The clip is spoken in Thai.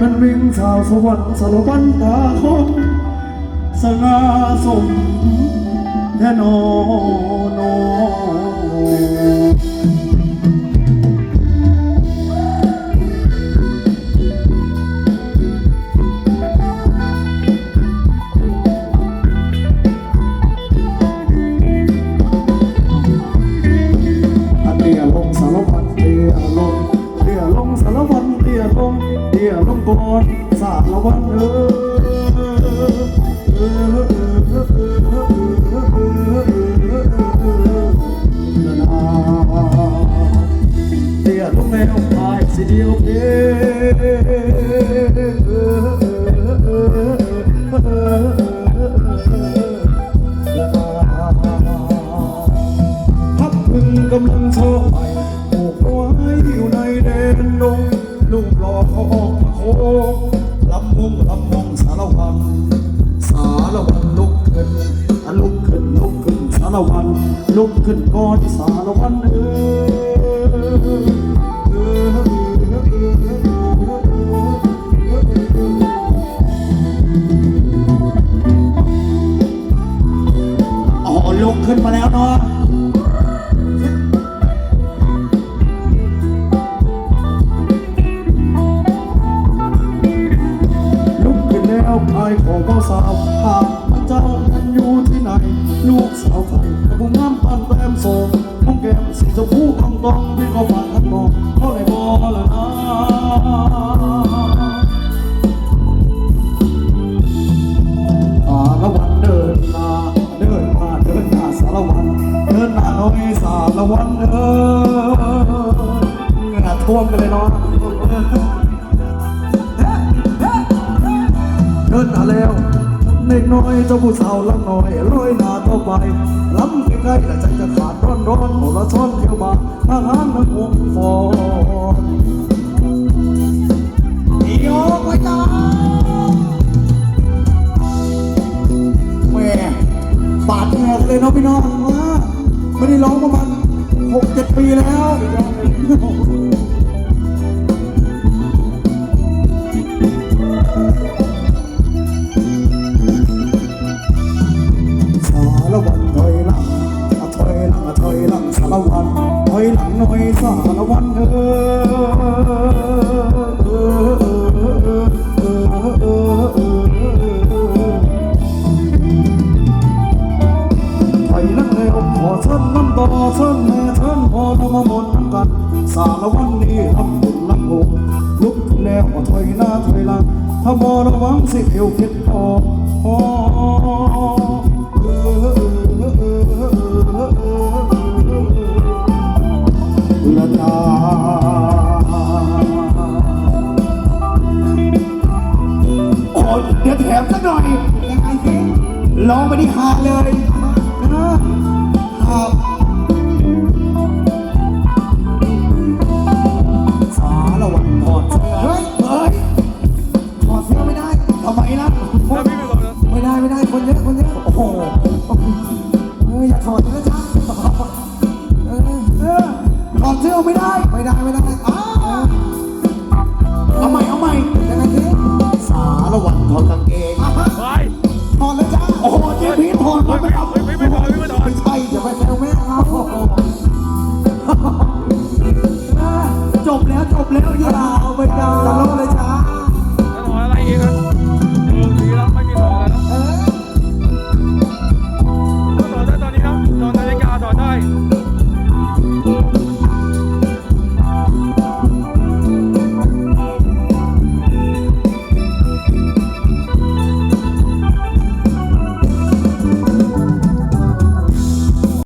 มันวิ่งชาวสวรรค์สารวันตาคมสง่าสมแท่นอน เดียล้องกอนสารวันเออกไม้อยู่ในแดนดง ลูกรอเขาออกมาโค้งลำมุงลำมงสารวัน สารวันลุกขึ้นลุกขึ้นลุกขึ้นสารวันลุกขึ้นก่อนสารวันเออเออเออเออเอออ๋อลุกขึ้นมาแล้วเนาะ ของพ่อสาวหากพระเจ้านั้นอยู่ที่ไหน ลูกสาวไทยกับผู้งามปานแต้มโสมห้องแก้มสีชมพูทองทองที่เขาผ่านทันมองเขาเลยบอละนะสารวันเดินมาเดินมาเดินหน้าสารวันเดินหน้าน้อยสารวันเดินเหงื่อท่วมกันเลยเนาะ นหน้าแล้วเด็กน้อยเจ้าผู้สาวลำน้อยร้อยหน้าต่อไปลำใกล้ๆแต่ใจจะขาดร้อนร้อนโหระซ้อนเที่ยวบาทหารนักวงฟอนเดี๋ยวไปจ้าแม่บาดเหงื่อเลยเนาะพี่น้องมาไม่ได้ร้องประมาณหกเจ็ดปีแล้ว หน่อยสารวันเออเออเออเออเออเออถอยหลังแล้วขอเชิญน้ำต่อเชิญแม่เชิญพ่อต้องมามนน้ำกัน สารวันนี้ทำบุญลำโงลุกขึ้นแล้วถอยหน้าถอยหลังถ้าบ่ระวังสิเอวคิดออก เดี๋ยวแถมสักหน่อย ยังไงสิลองไปที่หาดเลยนะครับสารวันถอดเสื้อเฮ้ยเฮ้ยถอดเสื้อไม่ได้ทำไมนะไม่ได้ไม่ได้คนเยอะคนเยอะโอ้โหเอออย่าถอดนะจ๊ะเออเออถอดเสื้อไม่ได้ไม่ได้ไม่ได้อ้าเอาใหม่เอาใหม่ยังไงสิ ระวัติองกางเกงถอดแล้วจ้า โอ้โหจ๊พีทถอดมาไม่เอาไม่ไม่ถอดไม่ถอดไม่ใช่อย่ไปแซวแม่เขาจบแล้วจบแล้วอย่าเอาไปดาวตลกเลยจ้าถอดอะไรอีกครับเออดีแล้วไม่มีถอดแล้วถอดได้ตอนนี้ครับถอดนาฬิกาถอดได้